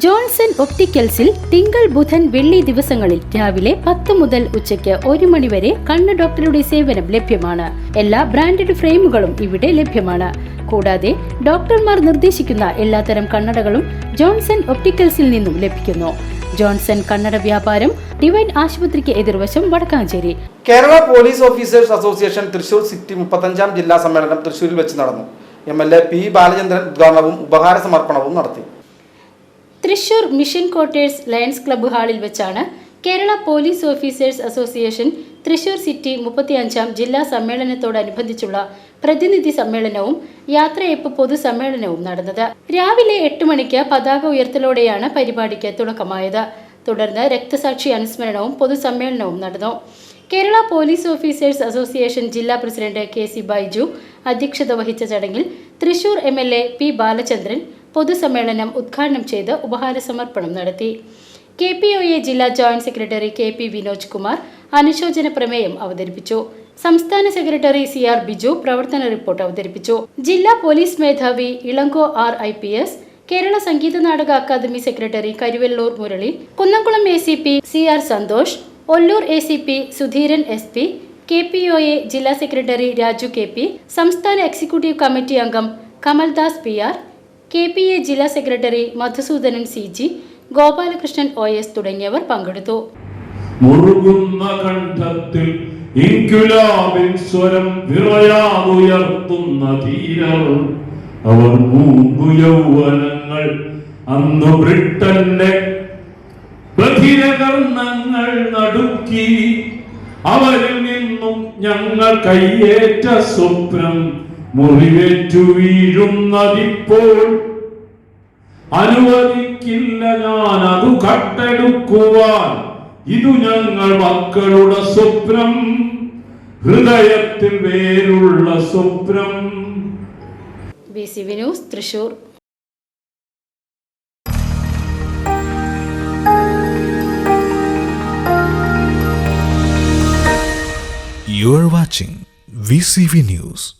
Johnson ഒപ്റ്റിക്കൽസിൽ തിങ്കൾ ബുധൻ വെള്ളി ദിവസങ്ങളിൽ രാവിലെ പത്ത് മുതൽ ഉച്ചയ്ക്ക് ഒരു മണി വരെ കണ്ണ് ഡോക്ടറുടെ സേവനം ലഭ്യമാണ്. എല്ലാ ബ്രാൻഡഡ് ഫ്രെയിമുകളും ഇവിടെ ലഭ്യമാണ്. കൂടാതെ ഡോക്ടർമാർ നിർദ്ദേശിക്കുന്ന എല്ലാത്തരം കണ്ണടകളും ജോൺസൺ ഒപ്റ്റിക്കൽസിൽ നിന്നും ലഭിക്കുന്നു. ജോൺസൺ കണ്ണട വ്യാപാരം ഡിവൈൻ ആശുപത്രിക്ക് എതിർവശം Vadakkanchery. Kerala Police Officers Association Thrissur City മുപ്പത്തഞ്ചാം ജില്ലാ സമ്മേളനം തൃശൂരിൽ വെച്ച് നടന്നു. M L A P Balachandran ഉദ്ഘാടനവും ഉപഹാര സമർപ്പണവും നടത്തി. Thrissur Mission Quarters Lions Club ഹാളിൽ വെച്ചാണ് Kerala Police Officers Association Thrissur City മുപ്പത്തിയഞ്ചാം ജില്ലാ സമ്മേളനത്തോടനുബന്ധിച്ചുള്ള പ്രതിനിധി സമ്മേളനവും യാത്രയപ്പ് പൊതുസമ്മേളനവും നടന്നത്. രാവിലെ എട്ട് മണിക്ക് പതാക ഉയർത്തലോടെയാണ് പരിപാടിക്ക് തുടക്കമായത്. തുടർന്ന് രക്തസാക്ഷി അനുസ്മരണവും പൊതുസമ്മേളനവും നടന്നു. കേരള പോലീസ് ഓഫീസേഴ്സ് അസോസിയേഷൻ ജില്ലാ പ്രസിഡന്റ് കെ സി ബൈജു അധ്യക്ഷത വഹിച്ച ചടങ്ങിൽ Thrissur M L A P Balachandran പൊതുസമ്മേളനം ഉദ്ഘാടനം ചെയ്ത് ഉപഹാര സമർപ്പണം നടത്തി. കെ പി ഒ എ ജില്ലാ joint secretary K P Vinoj Kumar അനുശോചന പ്രമേയം അവതരിപ്പിച്ചു. സംസ്ഥാന സെക്രട്ടറി സി ആർ ബിജു പ്രവർത്തന റിപ്പോർട്ട് അവതരിപ്പിച്ചു. ജില്ലാ പോലീസ് മേധാവി Ilango R I P S Kerala Sangeetha Nataka academy secretary Karuvallur Murali Kunnamkulam A C P C R Santhosh Ollur A C P Sudheeran S P K P O A ജില്ലാ secretary Raju K P സംസ്ഥാന executive committee അംഗം Kamaldas P R K P A ജില്ലാ secretary Madhusoodanan C G Gopalakrishnan O S തുടങ്ങിയവർ പങ്കെടുത്തു. മുറുകുന്ന കണ്ഠത്തിൽ സ്വരം അവർ മൂന്നു യൗവനങ്ങൾ അന്ന് ബ്രിട്ടന്റെ ബധിരകർണങ്ങൾ നടുക്കി. അവരിൽ നിന്നും ഞങ്ങൾ കയ്യേറ്റ സ്വപ്നം മുറിവേറ്റു വീഴുന്നതിപ്പോൾ അനുവദിക്കില്ല ഞാൻ അത് കട്ടെടുക്കുവാൻ. ഇതു ഞങ്ങൾ മക്കളുടെ സ്വപ്നം ഹൃദയത്തിൽ വേരുള്ള സ്വപ്നം. B C V news Thrissur. You're watching VCV News.